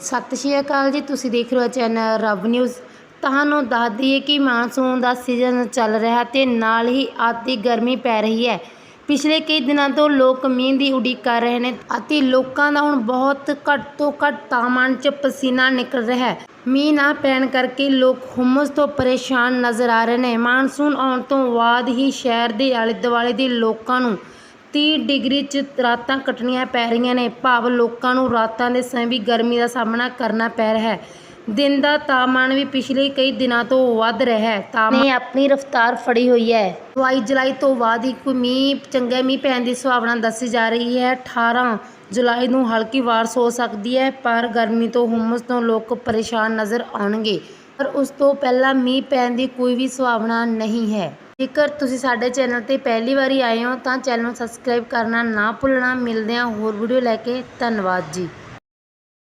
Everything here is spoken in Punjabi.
ਸਤਿ ਸ਼੍ਰੀ ਅਕਾਲ ਜੀ, ਤੁਸੀਂ ਦੇਖ ਰਹੇ ਹੋ ਚੈਨਲ ਰੱਬ ਨਿਊਜ਼। ਤੁਹਾਨੂੰ ਦੱਸ ਦਈਏ ਕਿ ਮਾਨਸੂਨ ਦਾ ਸੀਜ਼ਨ ਚੱਲ ਰਿਹਾ ਤੇ ਨਾਲ ਹੀ ਆਤੀ ਗਰਮੀ ਪੈ ਰਹੀ ਹੈ। ਪਿਛਲੇ ਕਈ ਦਿਨਾਂ ਤੋਂ ਲੋਕ ਮੀਂਹ ਦੀ ਉਡੀਕ ਕਰ ਰਹੇ ਨੇ ਅਤੇ ਲੋਕਾਂ ਦਾ ਹੁਣ ਬਹੁਤ ਘੱਟ ਤੋਂ ਘੱਟ ਤਾਪਮਾਨ 'ਚ ਪਸੀਨਾ ਨਿਕਲ ਰਿਹਾ ਹੈ। ਮੀਂਹ ਨਾ ਪੈਣ ਕਰਕੇ ਲੋਕ ਹੁਮਸ ਤੋਂ ਪਰੇਸ਼ਾਨ ਨਜ਼ਰ ਆ ਰਹੇ ਨੇ। ਮਾਨਸੂਨ ਆਉਣ ਤੋਂ ਬਾਅਦ ਹੀ ਸ਼ਹਿਰ ਦੇ ਆਲੇ ਦੁਆਲੇ ਦੇ ਲੋਕਾਂ ਨੂੰ 30 ਡਿਗਰੀ 'ਚ ਰਾਤਾਂ ਕੱਟਣੀਆਂ ਪੈ ਰਹੀਆਂ ਨੇ। ਭਾਵ ਲੋਕਾਂ ਨੂੰ ਰਾਤਾਂ ਦੇ ਸਮੇਂ ਵੀ ਗਰਮੀ ਦਾ ਸਾਹਮਣਾ ਕਰਨਾ ਪੈ ਰਿਹਾ ਹੈ। ਦਿਨ ਦਾ ਤਾਪਮਾਨ ਵੀ ਪਿਛਲੇ ਕਈ ਦਿਨਾਂ ਤੋਂ ਵੱਧ ਰਿਹਾ ਹੈ। ਤਾਪਮਾਨ ਨੇ ਆਪਣੀ ਰਫ਼ਤਾਰ ਫੜੀ ਹੋਈ ਹੈ। 22 ਜੁਲਾਈ ਤੋਂ ਬਾਅਦ ਹੀ ਕੋਈ ਮੀਂਹ ਚੰਗਾ ਮੀਂਹ ਪੈਣ ਦੀ ਸੰਭਾਵਨਾ ਦੱਸੀ ਜਾ ਰਹੀ ਹੈ। 18 ਜੁਲਾਈ ਨੂੰ ਹਲਕੀ ਬਾਰਿਸ਼ ਹੋ ਸਕਦੀ ਹੈ ਪਰ ਗਰਮੀ ਤੋਂ ਹੁਮਸ ਤੋਂ ਲੋਕ ਪਰੇਸ਼ਾਨ ਨਜ਼ਰ ਆਉਣਗੇ। ਪਰ ਉਸ ਤੋਂ ਪਹਿਲਾਂ ਮੀਂਹ ਪੈਣ ਦੀ ਕੋਈ ਵੀ ਸੰਭਾਵਨਾ ਨਹੀਂ ਹੈ। ਜੇਕਰ ਤੁਸੀਂ ਸਾਡੇ ਚੈਨਲ ਤੇ ਪਹਿਲੀ ਵਾਰੀ ਆਏ ਹੋ ਤਾਂ ਚੈਨਲ ਨੂੰ ਸਬਸਕ੍ਰਾਈਬ ਕਰਨਾ ਨਾ ਭੁੱਲਣਾ। ਮਿਲਦੇ ਹਾਂ ਹੋਰ ਵੀਡੀਓ ਲੈ ਕੇ। ਧੰਨਵਾਦ ਜੀ।